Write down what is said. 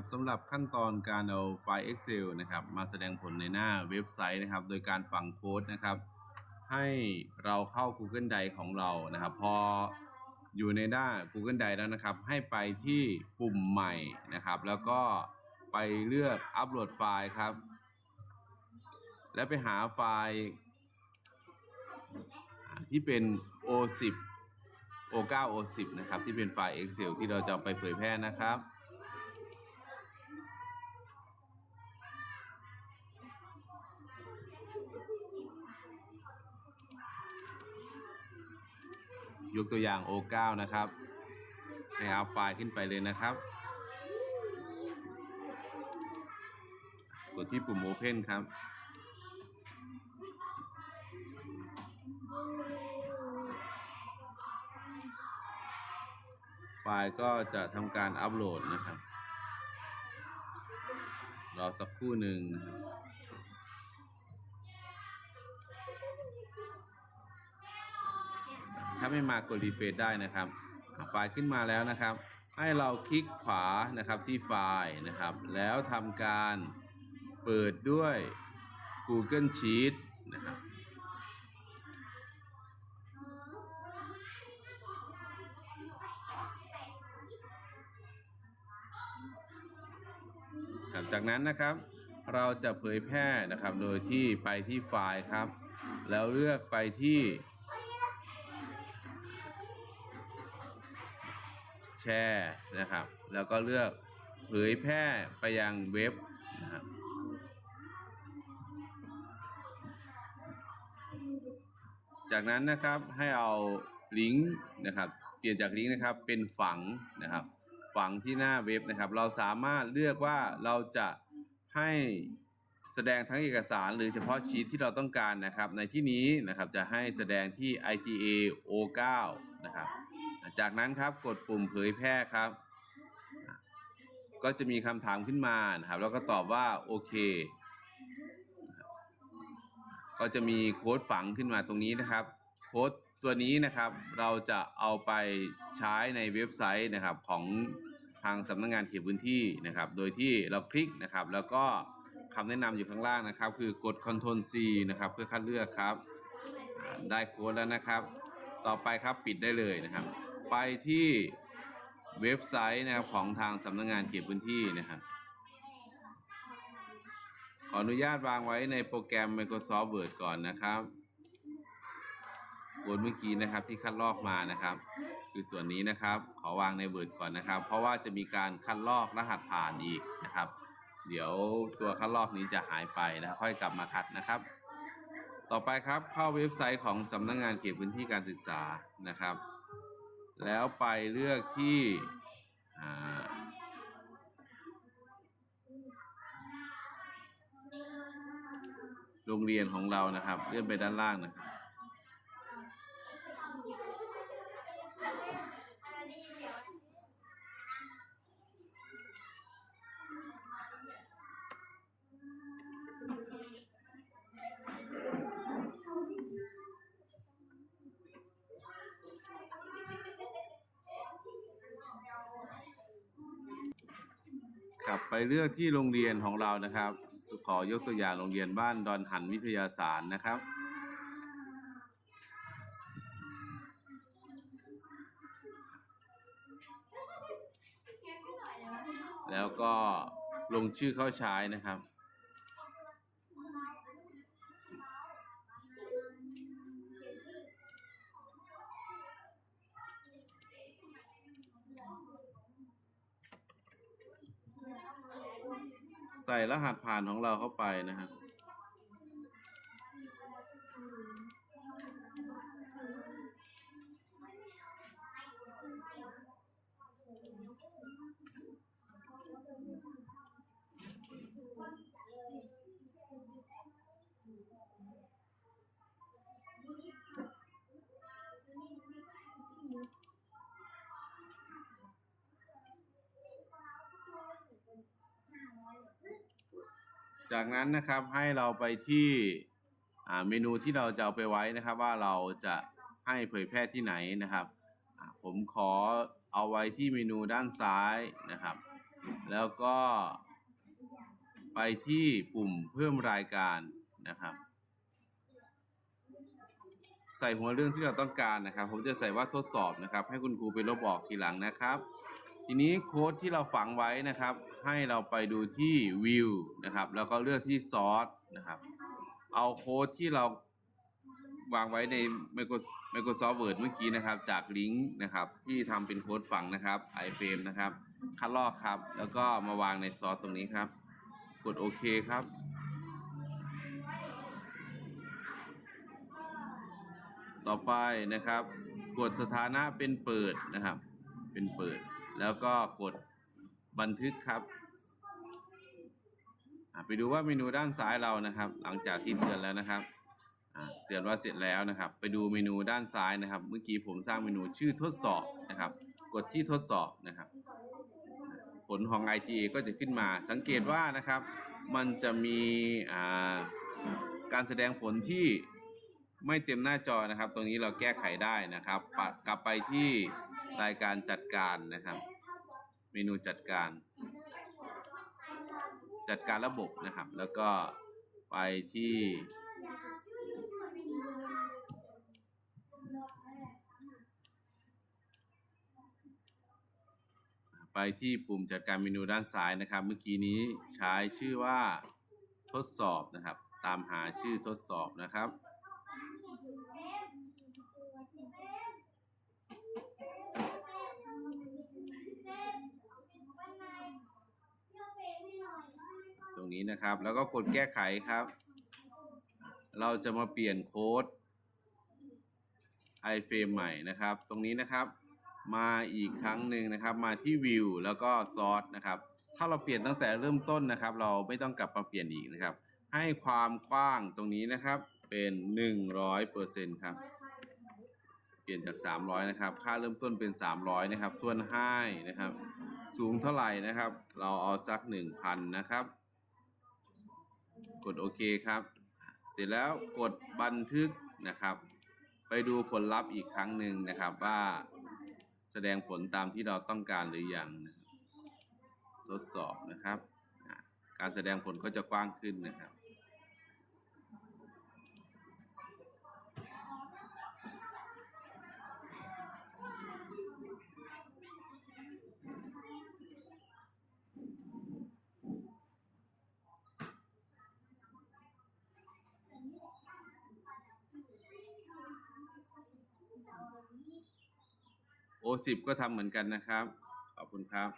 ครับสำหรับขั้นตอนการเอาไฟล์ Excel นะครับมาแสดงผลในหน้าเว็บไซต์นะครับ โดยการฝังโค้ดนะครับ ให้เราเข้า Google Drive ของเรานะครับ พออยู่ในหน้า Google Drive แล้วนะครับ ให้ไปที่ปุ่มใหม่นะครับ แล้วก็ไปเลือกอัปโหลดไฟล์ครับ แล้วไปหาไฟล์ที่เป็น O10 O9 O10 นะครับ ที่เป็นไฟล์ Excel ที่เราจะไปเผยแพร่นะครับ ยกตัวอย่าง O9 นะครับ ให้อัพไฟล์ขึ้นไปเลยนะครับ กดที่ปุ่ม Open ครับ ไฟล์ก็จะทำการอัปโหลดนะครับ รอสักครู่หนึ่งนะครับ ถ้าไม่มากดรีเฟรชได้นะครับไฟล์ขึ้นมาแล้วนะครับ ให้เราคลิกขวานะครับที่ไฟล์นะครับ แล้วทำการเปิดด้วย Google Sheet นะครับครับจากนั้นนะครับเราจะเผยแพร่นะครับ โดยที่ไปที่ไฟล์ครับ แล้วเลือกไปที่ แชร์นะครับ แล้วก็เลือกเผยแพร่ไปยังเว็บนะครับจากนั้นนะครับให้เอาลิงก์นะครับ เปลี่ยนจากลิงก์นะครับเป็นฝังนะครับ ฝังที่หน้าเว็บนะครับ เราสามารถเลือกว่าเราจะให้แสดงทั้งเอกสารหรือเฉพาะชีทที่เราต้องการนะครับ ในที่นี้นะครับจะให้แสดงที่ ITA O9 นะครับ จากนั้นครับกดปุ่มเผยแพร่ครับ ก็จะมีคำถามขึ้นมานะครับ แล้วก็ตอบว่าโอเค ก็จะมีโค้ดฝังขึ้นมาตรงนี้นะครับ โค้ดตัวนี้นะครับเราจะเอาไปใช้ในเว็บไซต์นะครับของทางสำนักงานเขตพื้นที่นะครับ โดยที่เราคลิกนะครับ แล้วก็คำแนะนำอยู่ข้างล่างนะครับ คือกด Ctrl C นะครับเพื่อคัดเลือกครับ ได้โค้ดแล้วนะครับ ต่อไปครับปิดได้เลยนะครับ ไปที่เว็บไซต์นะครับของทางสำนักงานเขตพื้นที่นะครับขออนุญาตวางไว้ในโปรแกรม Microsoft Word ก่อนนะครับโค้ดเมื่อกี้นะครับที่คัดลอกมานะครับ คือส่วนนี้นะครับ ขอวางใน Word ก่อนนะครับ เพราะว่าจะมีการคัดลอกรหัสผ่านอีกนะครับ เดี๋ยวตัวคัดลอกนี้จะหายไปนะค่อยกลับมาคัดนะครับ ต่อไปครับเข้าเว็บไซต์ของสำนักงานเขตพื้นที่การศึกษานะครับ แล้วไปเลือกที่โรงเรียนของเรานะครับ เลื่อนไปด้านล่างนะครับ ครับไปเรื่องที่โรงเรียนของเรานะครับ ขอยกตัวอย่างโรงเรียนบ้านดอนหันวิทยาศาสตร์นะครับ แล้วก็ลงชื่อเข้าใช้นะครับ ใส่รหัสผ่านของเราเข้าไปนะครับ จากนั้นนะครับให้เราไปที่เมนูที่เราจะเอาไปไว้นะครับ ว่าเราจะให้เผยแพร่ที่ไหนนะครับ ผมขอเอาไว้ที่เมนูด้านซ้ายนะครับ แล้วก็ไปที่ปุ่มเพิ่มรายการนะครับ ใส่หัวเรื่องที่เราต้องการนะครับ ผมจะใส่ว่าทดสอบนะครับ ให้คุณครูไปลบออกทีหลังนะครับ ทีนี้โค้ดที่เราฝังไว้นะครับ ให้เราไปดูที่ view นะครับ แล้วก็เลือกที่ source นะครับ เอาโค้ดที่เราวางไว้ใน Microsoft Microsoft Word เมื่อกี้นะครับ จากลิงก์นะครับ ที่ทำเป็นโค้ดฝังนะครับ iframe นะครับ คัดลอกครับ แล้วก็มาวางในซอสตรงนี้ครับ กดโอเคครับต่อไปนะครับ กดสถานะเป็นเปิดนะครับ เป็นเปิด แล้วก็กด บันทึกครับไปดูว่าเมนูด้านซ้ายเรานะครับ หลังจากที่เตือนแล้วนะครับเตือนว่าเสร็จแล้วนะครับ ไปดูเมนูด้านซ้ายนะครับ เมื่อกี้ผมสร้างเมนูชื่อทดสอบนะครับ กดที่ทดสอบนะครับ ผลของ ITA ก็จะขึ้นมาสังเกตว่านะครับ มันจะมีการแสดงผลที่ไม่เต็มหน้าจอนะครับ ตรงนี้เราแก้ไขได้นะครับกลับไปที่รายการจัดการนะครับ เมนูจัดการ จัดการระบบนะครับ แล้วก็ไปที่ไปที่ปุ่มจัดการเมนูด้านซ้ายนะครับ เมื่อกี้นี้ใช้ชื่อว่าทดสอบนะครับ ตามหาชื่อทดสอบนะครับ รงนี้นะครับ แล้วก็กดแก้ไขครับ เราจะมาเปลี่ยนโค้ด iframe ใหม่นะครับ ตรงนี้นะครับ มาอีกครั้งหนึ่งนะครับ มาที่ view แล้วก็ source นะครับ ถ้าเราเปลี่ยนตั้งแต่เริ่มต้นนะครับ เราไม่ต้องกลับมาเปลี่ยนอีกนะครับ ให้ความกว้างตรงนี้นะครับ เป็น 100%ครับ เปลี่ยนจาก 300 นะครับ ค่าเริ่มต้นเป็น 300 นะครับ ส่วน high นะครับ สูงเท่าไหร่นะครับ เราเอาสัก 1,000 นะครับ กดโอเคครับ เสร็จแล้วกดบันทึกนะครับ ไปดูผลลัพธ์อีกครั้งหนึ่งนะครับว่าแสดงผลตามที่เราต้องการหรือยังทดสอบนะครับ การแสดงผลก็จะกว้างขึ้นนะครับ โอสิบก็ทำเหมือนกันนะครับ ขอบคุณครับ